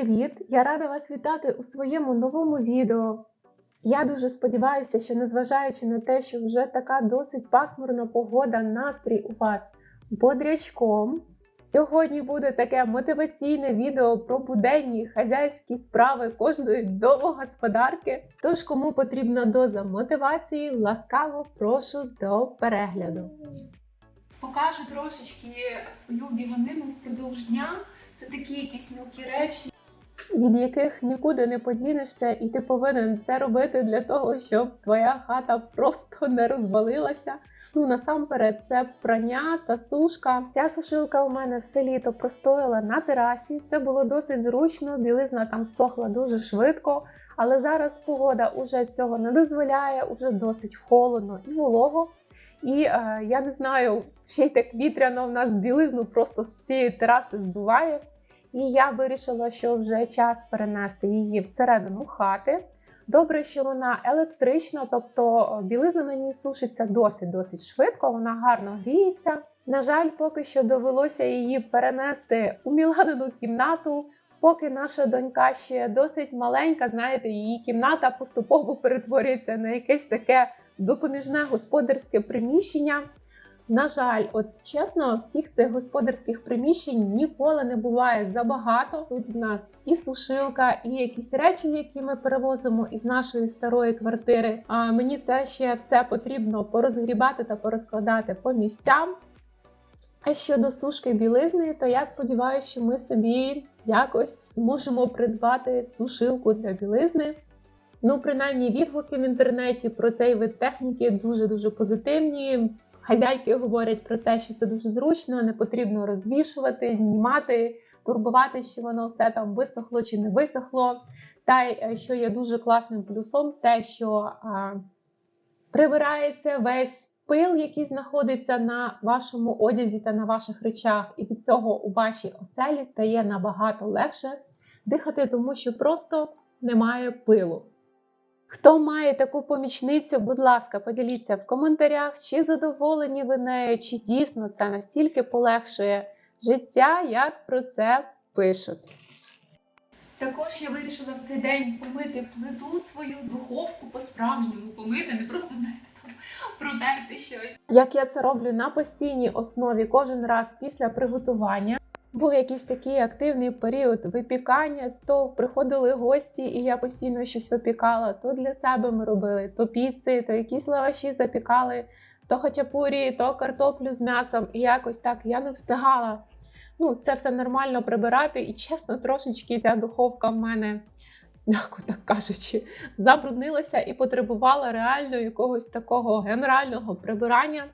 привіт! Я рада вас вітати у своєму новому відео. Я дуже сподіваюся, що незважаючи на те, що вже така досить пасмурна погода, настрій у вас бодрячком. Сьогодні буде таке мотиваційне відео про буденні хазяйські справи кожної домогосподарки. Тож, кому потрібна доза мотивації, ласкаво прошу до перегляду. Покажу трошечки свою біганину впродовж дня. Це такі якісь мілкі речі. Від яких нікуди не подінешся, і ти повинен це робити для того, щоб твоя хата просто не розвалилася. Ну насамперед, це прання та сушка. Ця сушилка у мене все літо простояла на терасі. Це було досить зручно. Білизна там сохла дуже швидко. Але зараз погода уже цього не дозволяє, уже досить холодно і волого. І е, я не знаю, ще й так вітряно в нас білизну просто з цієї тераси здуває. І я вирішила, що вже час перенести її всередину хати. Добре, що вона електрична, тобто білизна на ній сушиться досить-досить швидко, вона гарно гріється. На жаль, поки що довелося її перенести у Міланину кімнату, поки наша донька ще досить маленька, знаєте, її кімната поступово перетворюється на якесь таке допоміжне господарське приміщення. На жаль, от чесно, всіх цих господарських приміщень ніколи не буває забагато. Тут в нас і сушилка, і якісь речі, які ми перевозимо із нашої старої квартири. А мені це ще все потрібно порозгрібати та порозкладати по місцям. А щодо сушки білизни, то я сподіваюся, що ми собі якось зможемо придбати сушилку для білизни. Ну, принаймні, відгуки в інтернеті про цей вид техніки дуже дуже позитивні. Хазяйки говорять про те, що це дуже зручно, не потрібно розвішувати, знімати, турбувати, що воно все там висохло чи не висохло. Та що є дуже класним плюсом, те, що а, прибирається весь пил, який знаходиться на вашому одязі та на ваших речах, і від цього у вашій оселі стає набагато легше дихати, тому що просто немає пилу. Хто має таку помічницю, будь ласка, поділіться в коментарях, чи задоволені ви нею, чи дійсно це настільки полегшує життя, як про це пишуть. Також я вирішила в цей день помити плиту свою духовку по-справжньому помити, не просто знаєте там протерти щось. Як я це роблю на постійній основі кожен раз після приготування. Був якийсь такий активний період випікання, то приходили гості, і я постійно щось випікала. То для себе ми робили, то піци, то якісь лаваші запікали, то хачапурі, то картоплю з м'ясом. І якось так я не встигала. Ну, це все нормально прибирати. І чесно, трошечки ця духовка в мене, м'яко так кажучи, забруднилася і потребувала реально якогось такого генерального прибирання.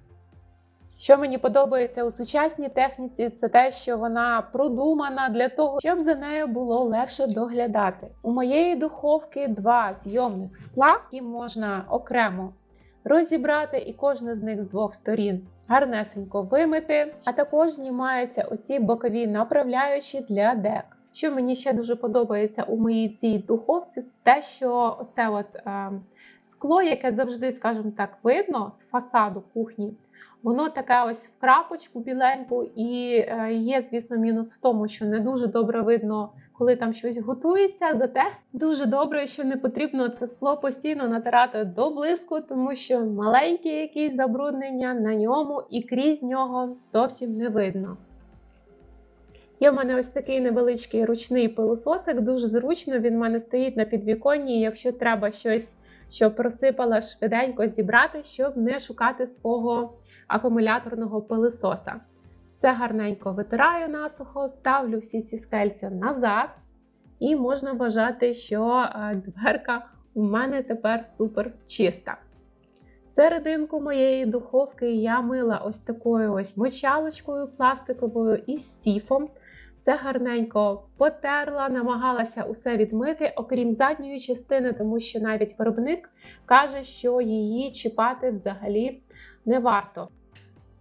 Що мені подобається у сучасній техніці, це те, що вона продумана для того, щоб за нею було легше доглядати. У моєї духовки два зйомних скла, які можна окремо розібрати, і кожне з них з двох сторін гарнесенько вимити. А також знімаються оці бокові направляючі для дек. Що мені ще дуже подобається у моїй цій духовці, це те, що оце от е, скло, яке завжди, скажімо так, видно з фасаду кухні. Воно таке ось в крапочку біленьку, і е, є, звісно, мінус в тому, що не дуже добре видно, коли там щось готується. Зате дуже добре, що не потрібно це скло постійно натирати до блиску, тому що маленькі якісь забруднення на ньому і крізь нього зовсім не видно. Є в мене ось такий невеличкий ручний пилососик, дуже зручно. Він в мене стоїть на підвіконні. Якщо треба щось, що просипала швиденько зібрати, щоб не шукати свого акумуляторного пилисоса. Все гарненько витираю насухо, ставлю всі ці скельця назад, і можна вважати, що дверка у мене тепер супер чиста. Серединку моєї духовки я мила ось такою ось мочалочкою пластиковою із сіфом. Все гарненько потерла, намагалася усе відмити, окрім задньої частини, тому що навіть виробник каже, що її чіпати взагалі не варто.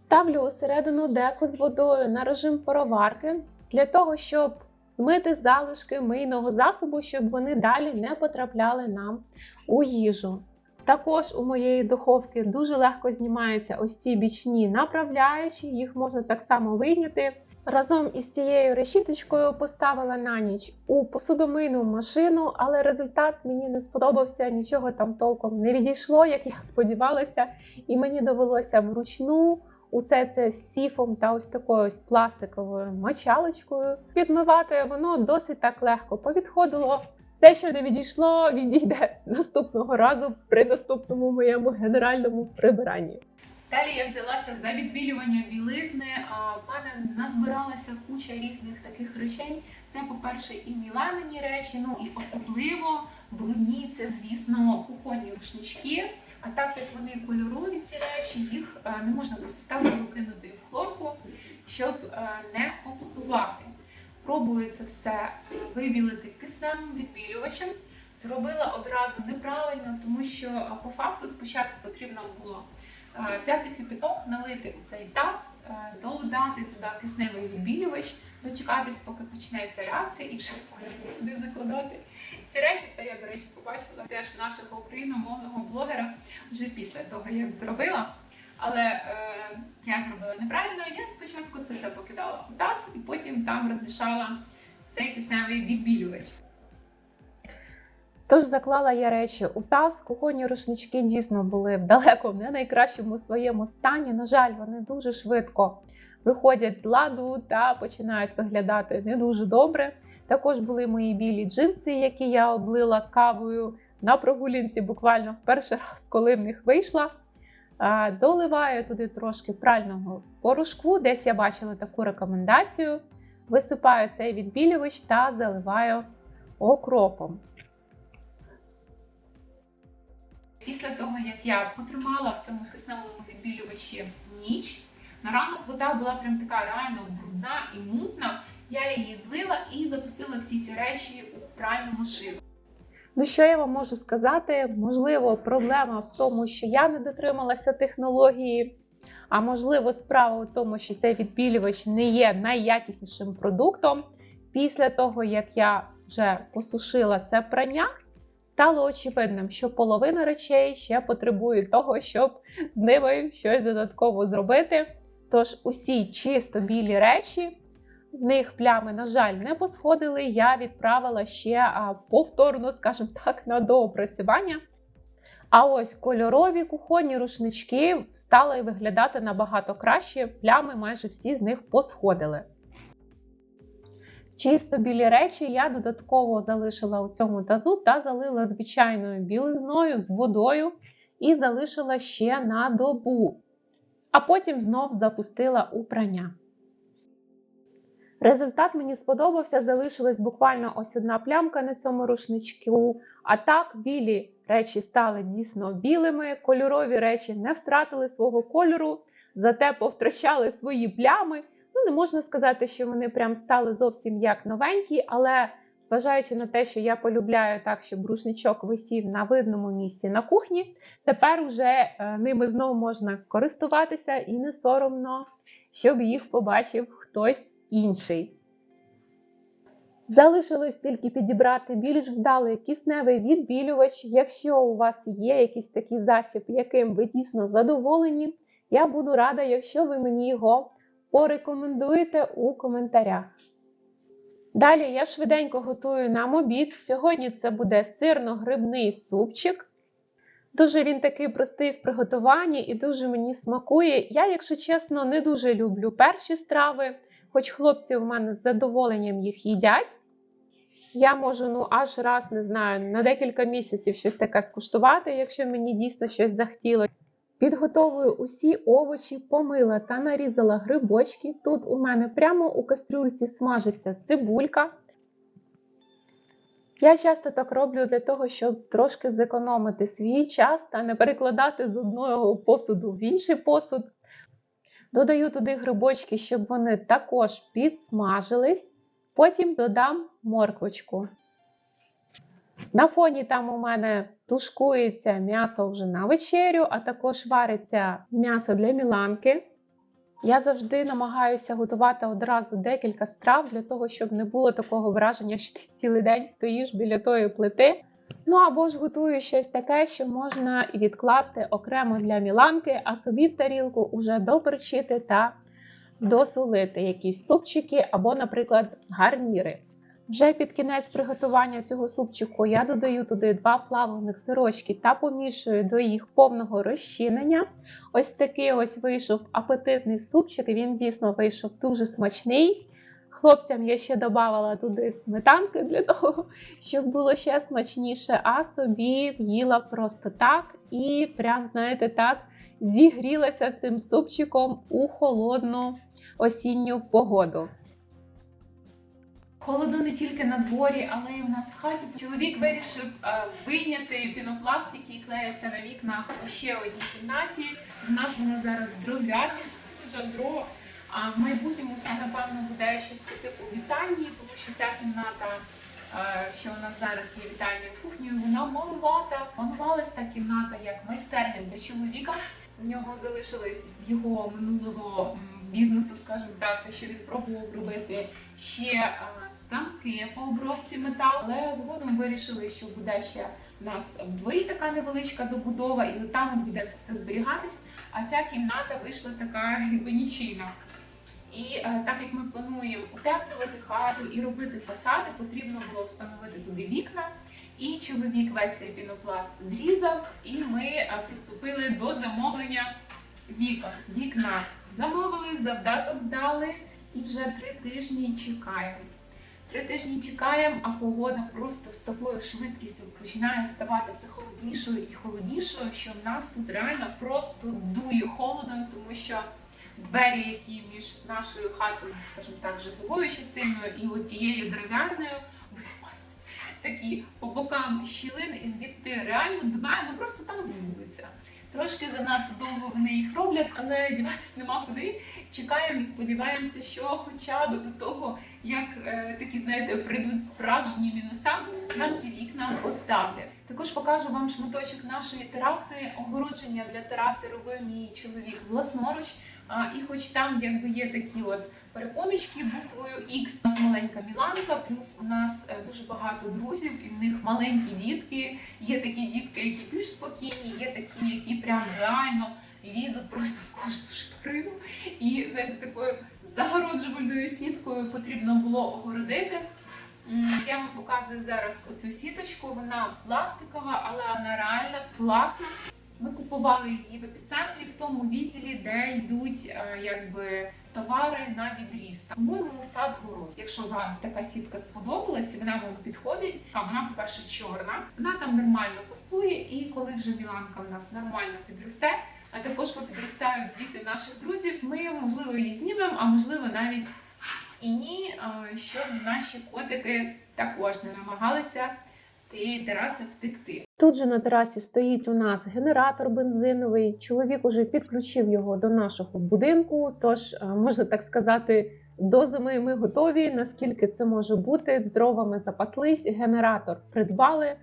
Ставлю усередину деку з водою на режим пароварки для того, щоб змити залишки мийного засобу, щоб вони далі не потрапляли нам у їжу. Також у моєї духовки дуже легко знімаються ось ці бічні направляючі, їх можна так само вийняти Разом із цією решіточкою поставила на ніч у посудомийну машину, але результат мені не сподобався, нічого там толком не відійшло, як я сподівалася, і мені довелося вручну усе це сіфом та ось такою ось пластиковою мочалочкою відмивати. Воно досить так легко повідходило. Все, що не відійшло, відійде наступного разу при наступному моєму генеральному прибиранні. Далі я взялася за відбілювання білизни. А мене назбиралася куча різних таких речей. Це, по-перше, і міланені речі, ну і особливо брудні, це, звісно, кухонні рушнички. А так як вони кольорові, ці речі, їх е, не можна просто так кинути в хлорку, щоб е, не попсувати. Пробую це все вибілити кисневим відбілювачем. Зробила одразу неправильно, тому що по факту спочатку потрібно було е, взяти кипяток, налити у цей таз, е, додати туди кисневий відбілювач, дочекатись, поки почнеться реакція, і вже потім туди закладати ці речі. Це я, до речі, побачила теж нашого україномовного блогера вже після того, як зробила. Але е, я зробила неправильно. Я спочатку це все покидала у таз і потім там розмішала цей кисневий відбілювач. Тож заклала я речі у таз. Кухонні рушнички дійсно були далеко не найкращому своєму стані. На жаль, вони дуже швидко виходять з ладу та починають виглядати не дуже добре. Також були мої білі джинси, які я облила кавою на прогулянці буквально в перший раз, коли в них вийшла. Доливаю туди трошки прального порошку, десь я бачила таку рекомендацію. Висипаю цей відбілювач та заливаю окропом. Після того, як я потримала в цьому кисневому відбілювачі ніч, на ранок вода була прям така реально брудна і мутна. Я її злила і запустила всі ці речі у пральну машину. Ну, що я вам можу сказати? Можливо, проблема в тому, що я не дотрималася технології, а можливо, справа в тому, що цей відбілювач не є найякіснішим продуктом. Після того, як я вже посушила це прання, стало очевидним, що половина речей ще потребує того, щоб з ними щось додатково зробити. Тож усі чисто білі речі. З них плями, на жаль, не посходили. Я відправила ще повторно, скажімо так, на доопрацювання. А ось кольорові кухонні рушнички стали виглядати набагато краще. Плями майже всі з них посходили. Чисто білі речі я додатково залишила у цьому тазу та залила звичайною білизною з водою і залишила ще на добу. А потім знов запустила у прання. Результат мені сподобався, залишилась буквально ось одна плямка на цьому рушничку. А так, білі речі стали дійсно білими, кольорові речі не втратили свого кольору, зате повтрачали свої плями. Ну, не можна сказати, що вони прям стали зовсім як новенькі, але зважаючи на те, що я полюбляю так, щоб рушничок висів на видному місці на кухні, тепер вже е, ними знову можна користуватися і не соромно, щоб їх побачив хтось інший. Залишилось тільки підібрати більш вдалий кисневий відбілювач. Якщо у вас є якийсь такий засіб, яким ви дійсно задоволені, я буду рада, якщо ви мені його порекомендуєте у коментарях. Далі я швиденько готую нам обід. Сьогодні це буде сирно-грибний супчик. Дуже він такий простий в приготуванні і дуже мені смакує. Я, якщо чесно, не дуже люблю перші страви, хоч хлопці у мене з задоволенням їх їдять. Я можу ну, аж раз, не знаю, на декілька місяців щось таке скуштувати, якщо мені дійсно щось захотіло. Підготовую усі овочі, помила та нарізала грибочки. Тут у мене прямо у кастрюльці смажиться цибулька. Я часто так роблю для того, щоб трошки зекономити свій час та не перекладати з одного посуду в інший посуд. Додаю туди грибочки, щоб вони також підсмажились. Потім додам морквочку. На фоні там у мене тушкується м'ясо вже на вечерю, а також вариться м'ясо для міланки. Я завжди намагаюся готувати одразу декілька страв для того, щоб не було такого враження, що ти цілий день стоїш біля тої плити. Ну або ж готую щось таке, що можна відкласти окремо для міланки, а собі в тарілку вже доперчити та досолити якісь супчики або, наприклад, гарніри. Вже під кінець приготування цього супчику я додаю туди два плавлених сирочки та помішую до їх повного розчинення. Ось такий ось вийшов апетитний супчик, він дійсно вийшов дуже смачний. Хлопцям я ще додавала туди сметанки для того, щоб було ще смачніше, а собі їла просто так і прям, знаєте, так зігрілася цим супчиком у холодну осінню погоду. Холодно не тільки на дворі, але й у нас в хаті. Чоловік вирішив е, вийняти пінопласт, який клеївся на вікнах у ще одній кімнаті. У нас вона зараз дров'яні, жандро. А в майбутньому це напевно буде щось по типу вітальні, тому що ця кімната, е, що у нас зараз є вітальною кухнею, вона малувата. Планувалась та кімната як майстерня для чоловіка. У нього залишились з його минулого бізнесу, скажімо так, що він пробував робити ще е, станки по обробці металу, але згодом вирішили, що буде ще у нас в така невеличка добудова, і там буде це все зберігатись. А ця кімната вийшла така нічийна. І е, так як ми плануємо утеплювати хату і робити фасади, потрібно було встановити туди вікна. І чоловік весь цей пінопласт зрізав, і ми е, приступили до замовлення вікон. Вікна замовили, завдаток дали, і вже три тижні чекаємо. Три тижні чекаємо, а погода просто з такою швидкістю починає ставати все холоднішою і холоднішою, що в нас тут реально просто дує холодом, тому що двері, які між нашою хатою, скажімо так, житловою частиною і от тією дерев'яною, вони мають такі по бокам щілини, і звідти реально дме, ну просто там вулиця. Трошки занадто довго вони їх роблять, але діватись нема куди. Чекаємо і сподіваємося, що хоча б до того, як е, такі, знаєте, прийдуть справжні мінуса, нам ці вікна поставлять. Також покажу вам шматочок нашої тераси. Огородження для тераси робив мій чоловік власноруч. І хоч там якби є такі от перепоночки буквою X, у нас маленька Міланка, плюс у нас е, дуже багато друзів, і в них маленькі дітки. Є такі дітки, які більш спокійні, є такі, які прям реально лізуть просто в кожну шпарину. І знаєте, такою загороджувальною сіткою потрібно було огородити. Я вам показую зараз оцю сіточку. Вона пластикова, але вона реально класна. Ми купували її в епіцентрі в тому відділі, де йдуть е, якби товари на відріз. По-моєму, сад город. Якщо вам така сітка сподобалась, вона вам підходить. А вона, по-перше, чорна. Вона там нормально пасує, і коли вже біланка в нас нормально підросте, а також попідростають діти наших друзів, ми можливо її знімемо, а можливо навіть і ні, щоб наші котики також не намагалися з тієї тераси втекти. Тут же на терасі стоїть у нас генератор бензиновий. Чоловік уже підключив його до нашого будинку. Тож, е, можна так сказати, до зими ми готові. Наскільки це може бути? Дровами запаслись, генератор придбали.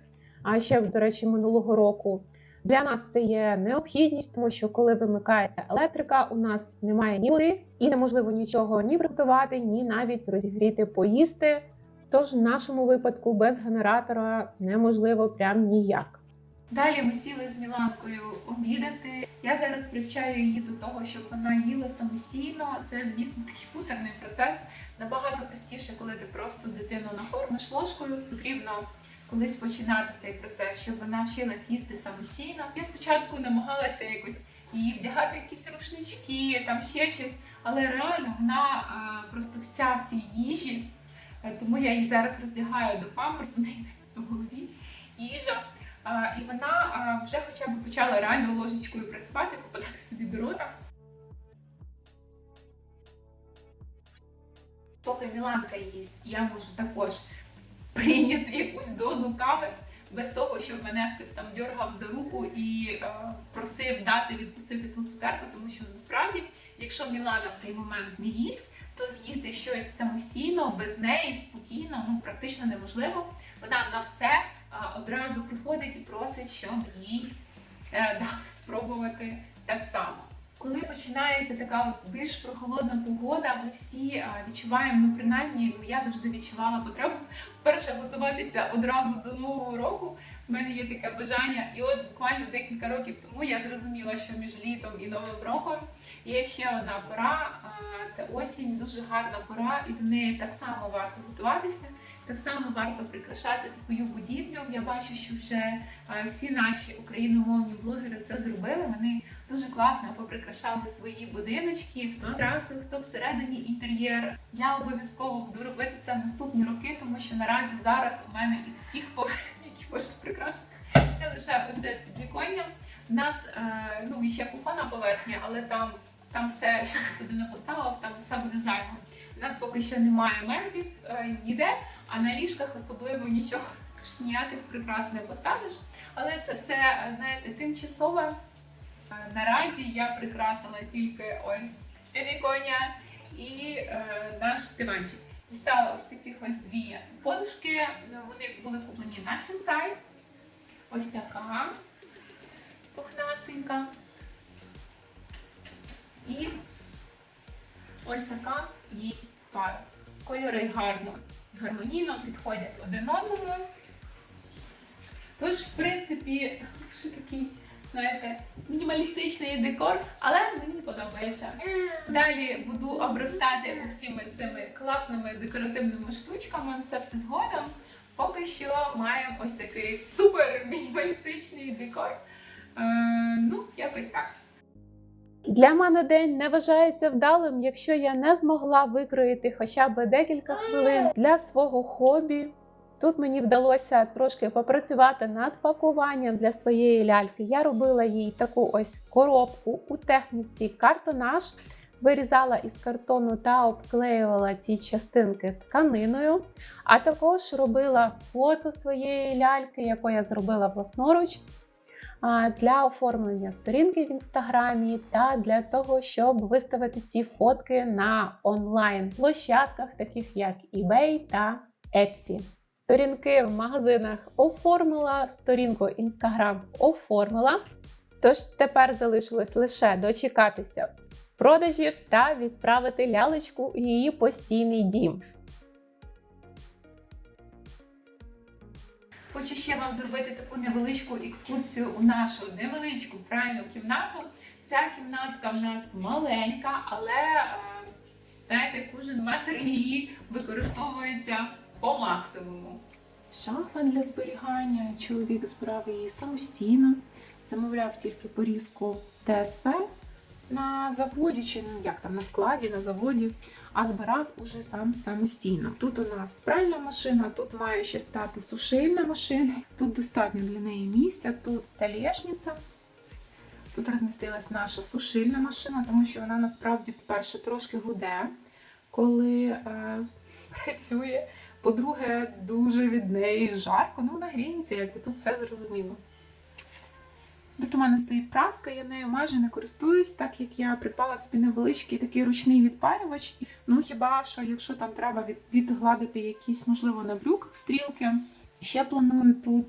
А ще, до речі, минулого року. Для нас це є необхідність, тому що коли вимикається електрика, у нас немає ні води і неможливо нічого ні приготувати, ні навіть розігріти поїсти. Тож в нашому випадку без генератора неможливо прям ніяк. Далі ми сіли з Міланкою обідати. Я зараз привчаю її до того, щоб вона їла самостійно. Це, звісно, такий муторний процес. Набагато простіше, коли ти просто дитину накормиш ложкою. Потрібно колись починати цей процес, щоб вона вчилась їсти самостійно. Я спочатку намагалася якось її вдягати якісь рушнички, там ще щось, але реально вона а, просто вся в цій їжі. Е, Тому я її зараз роздягаю до памперсу, у неї на голові їжа. А, і вона а, вже хоча б почала реально ложечкою працювати, попадати собі до рота. Поки Міланка їсть, я можу також прийняти якусь дозу кави без того, щоб мене хтось там дьоргав за руку і е, просив дати відкусити ту цукерку, тому що насправді, якщо Мілана в цей момент не їсть, то з'їсти щось самостійно, без неї, спокійно, ну практично неможливо. Вона на все е, одразу приходить і просить, щоб їй е, дали спробувати так само. Коли починається така от більш прохолодна погода, ми всі е, відчуваємо, ну принаймні, ну я завжди відчувала потребу перше готуватися одразу до нового року, в мене є таке бажання. І от буквально декілька років тому я зрозуміла, що між літом і новим роком є ще одна пора. Це осінь, дуже гарна пора, і до неї так само варто готуватися. Так само варто прикрашати свою будівлю. Я бачу, що вже е, всі наші україномовні блогери це зробили. Вони дуже класно поприкрашали свої будиночки, хто терасу, хто всередині інтер'єр. Я обов'язково буду робити це в наступні роки, тому що наразі зараз у мене із всіх поверхів, які можна прикрасити, це лише ось це підвіконня. У нас е, ну ще кухонна поверхня, але там, там все, що ти туди не поставив, там все буде зайво. У нас поки що немає меблів е, ніде, а на ліжках особливо нічого ніяких прикрас не поставиш. Але це все, знаєте, тимчасове. Е, Наразі я прикрасила тільки ось віконня і е, наш диванчик. Дістала ось таких ось дві подушки. Вони були куплені на Сенсай. Ось така пухнастенька. І ось така її пара. Кольори гарно, гармонійно підходять один одному. Тож, в принципі, що такий, знаєте, мінімалістичний декор, але мені подобається. Далі буду обростати усіми цими класними декоративними штучками. Це все згодом. Поки що маємо ось такий супер мінімалістичний декор. Е, ну, якось так. Для мене день не вважається вдалим, якщо я не змогла викроїти хоча б декілька хвилин для свого хобі. Тут мені вдалося трошки попрацювати над пакуванням для своєї ляльки. Я робила їй таку ось коробку у техніці картонаж, вирізала із картону та обклеювала ці частинки тканиною, а також робила фото своєї ляльки, яку я зробила власноруч для оформлення сторінки в інстаграмі та для того, щоб виставити ці фотки на онлайн площадках, таких як eBay та Etsy. Сторінки в магазинах оформила, сторінку Instagram оформила. Тож тепер залишилось лише дочекатися продажів та відправити лялечку у її постійний дім. Хочу ще вам зробити таку невеличку екскурсію у нашу невеличку пральну кімнату. Ця кімнатка в нас маленька, але е, знаєте, кожен метр її використовується по максимуму. Шафа для зберігання. Чоловік збирав її самостійно, замовляв тільки порізку ТСП на заводі, чи ну, як там на складі, на заводі, а збирав уже сам самостійно. Тут у нас пральна машина, тут має ще стати сушильна машина, тут достатньо для неї місця, тут столешниця. Тут розмістилась наша сушильна машина, тому що вона насправді, по-перше, трошки гуде, коли е, працює. По-друге, дуже від неї жарко, ну вона гріється, якби тут все зрозуміло. Тут у мене стоїть праска, я нею майже не користуюсь, так як я придбала собі невеличкий такий ручний відпарювач. Ну хіба що, якщо там треба від, відгладити якісь, можливо, на брюках стрілки. Ще планую тут,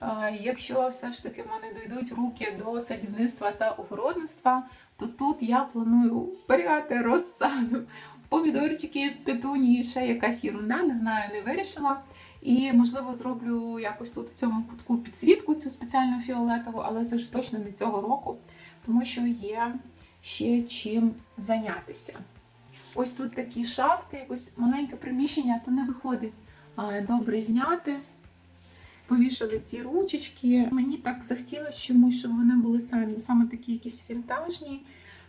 е, якщо все ж таки в мене дійдуть руки до садівництва та огородництва, то тут я планую зберігати розсаду. Помідорчики, петунії, ще якась єрунда, не знаю, не вирішила. І, можливо, зроблю якось тут в цьому кутку підсвітку цю спеціальну фіолетову, але це вже точно не цього року, тому що є ще чим зайнятися. Ось тут такі шафки, якось маленьке приміщення, то не виходить добре зняти. Повішали ці ручечки. Мені так захотілося чомусь, щоб вони були самі, саме такі якісь вінтажні.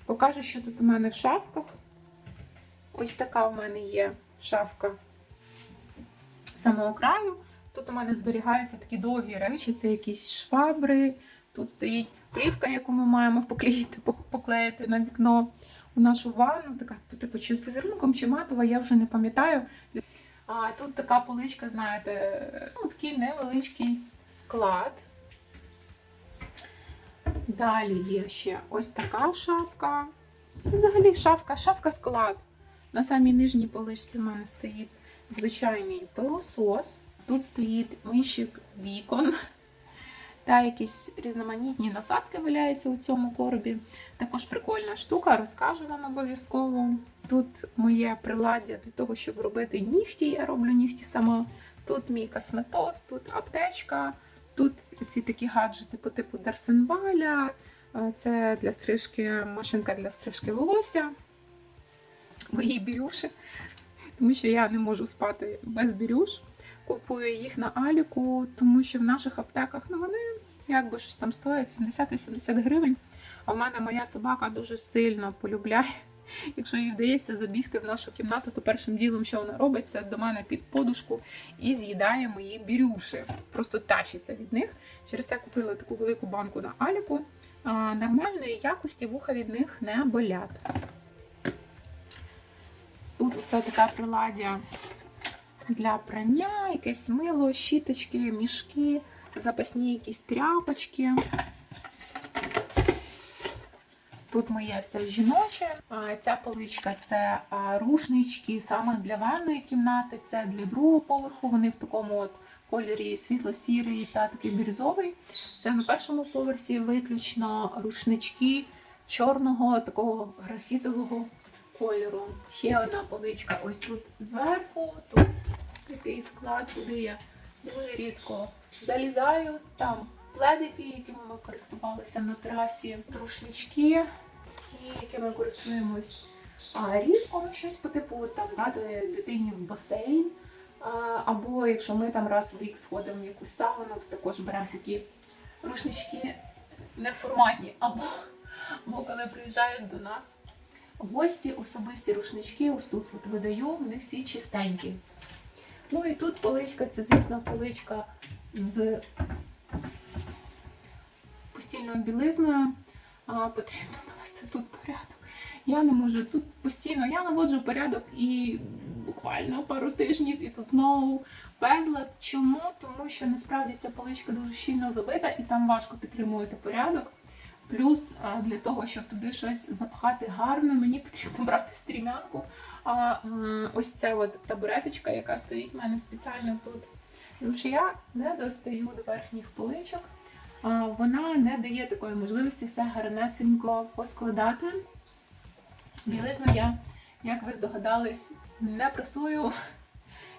Покажу, що тут у мене в шафках. Ось така у мене є шафка самого краю. Тут у мене зберігаються такі довгі речі, це якісь швабри. Тут стоїть плівка, яку ми маємо поклеїти, поклеїти на вікно у нашу ванну. Така, типу, чи з візерунком, чи матова, я вже не пам'ятаю. А тут така поличка, знаєте, ну, такий невеличкий склад. Далі є ще ось така шафка. Взагалі шафка, шафка-склад. На самій нижній поличці в мене стоїть звичайний пилосос. Тут стоїть мишик вікон. Та якісь різноманітні насадки валяються у цьому коробі. Також прикольна штука, розкажу вам обов'язково. Тут моє приладдя для того, щоб робити нігті. Я роблю нігті сама. Тут мій косметоз, тут аптечка, Тут ці такі гаджети по типу Дарсенваля, е, це для стрижки, машинка для стрижки волосся, мої бірюші, тому що я не можу спати без бірюш. Купую їх на Аліку, тому що в наших аптеках ну, вони якби щось там стоять 70-80 гривень. А в мене моя собака дуже сильно полюбляє. Якщо їй вдається забігти в нашу кімнату, то першим ділом, що вона робить, це до мене під подушку і з'їдає мої бірюші. Просто тащиться від них. Через це купила таку велику банку на Аліку. А, нормальної якості вуха від них не болять. Тут усе таке приладдя для прання, якесь мило, щіточки, мішки, запасні якісь тряпочки. Тут моє все жіноче. Ця поличка це рушнички саме для ванної кімнати, це для другого поверху. Вони в такому от кольорі світло-сірий та такий бірюзовий. Це на першому поверсі виключно рушнички чорного такого графітового кольору. Ще одна поличка ось тут зверху, тут такий склад, куди я дуже рідко залізаю. Там пледики, якими ми користувалися на терасі, рушнички, ті, якими користуємось а, рідко, щось по типу там дати дитині в басейн. Або якщо ми там раз в рік сходимо в якусь сауну, то також беремо такі рушнички неформатні, або, або коли приїжджають до нас гості, особисті рушнички, ось тут от видаю, вони всі чистенькі. Ну і тут поличка, це, звісно, поличка з постільною білизною. А, потрібно навести тут порядок. Я не можу тут постійно, я наводжу порядок і буквально пару тижнів, і тут знову безлад. Чому? Тому що насправді ця поличка дуже щільно забита і там важко підтримувати порядок. Плюс для того, щоб туди щось запхати гарно, мені потрібно брати стрімянку. А ось ця от табуреточка, яка стоїть в мене спеціально тут. Тому що я не достаю до верхніх поличок. Вона не дає такої можливості все гарнесенько поскладати. Білизну я, як ви здогадались, не пресую.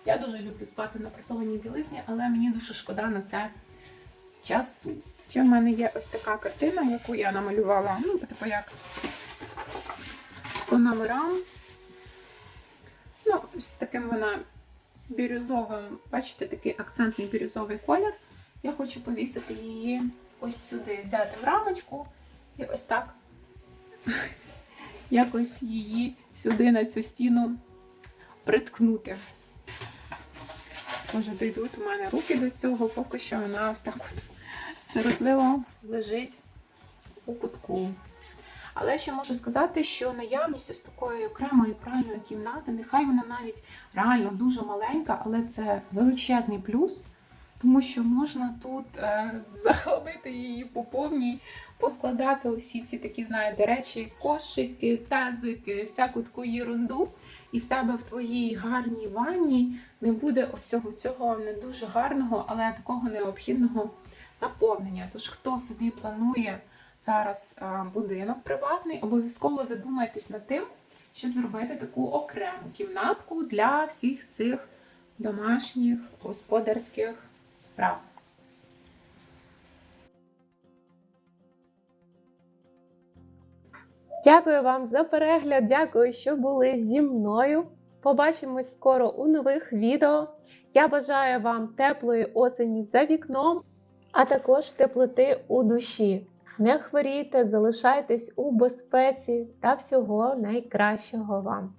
Я дуже люблю спати на пресованій білизні, але мені дуже шкода на це часу. Ще в мене є ось така картина, яку я намалювала, ну, типу як по номерам. Ну, ось таким вона бірюзовим, бачите, такий акцентний бірюзовий колір. Я хочу повісити її ось сюди, взяти в рамочку і ось так якось її сюди на цю стіну приткнути. Може, дійдуть у мене руки до цього, поки що вона ось так от сиротливо лежить у кутку. Але ще можу сказати, що наявність ось такої окремої пральної кімнати, нехай вона навіть реально дуже маленька, але це величезний плюс, тому що можна тут е, захопити її по повній, поскладати усі ці такі, знаєте, речі, кошики, тазики, всяку таку єрунду. І в тебе в твоїй гарній ванні не буде всього цього не дуже гарного, але такого необхідного наповнення. Тож, хто собі планує зараз е, будинок приватний, обов'язково задумайтесь над тим, щоб зробити таку окрему кімнатку для всіх цих домашніх господарських справ. Дякую вам за перегляд. Дякую, що були зі мною. Побачимось скоро у нових відео. Я бажаю вам теплої осені за вікном, а також теплоти у душі. Не хворійте, залишайтесь у безпеці та всього найкращого вам.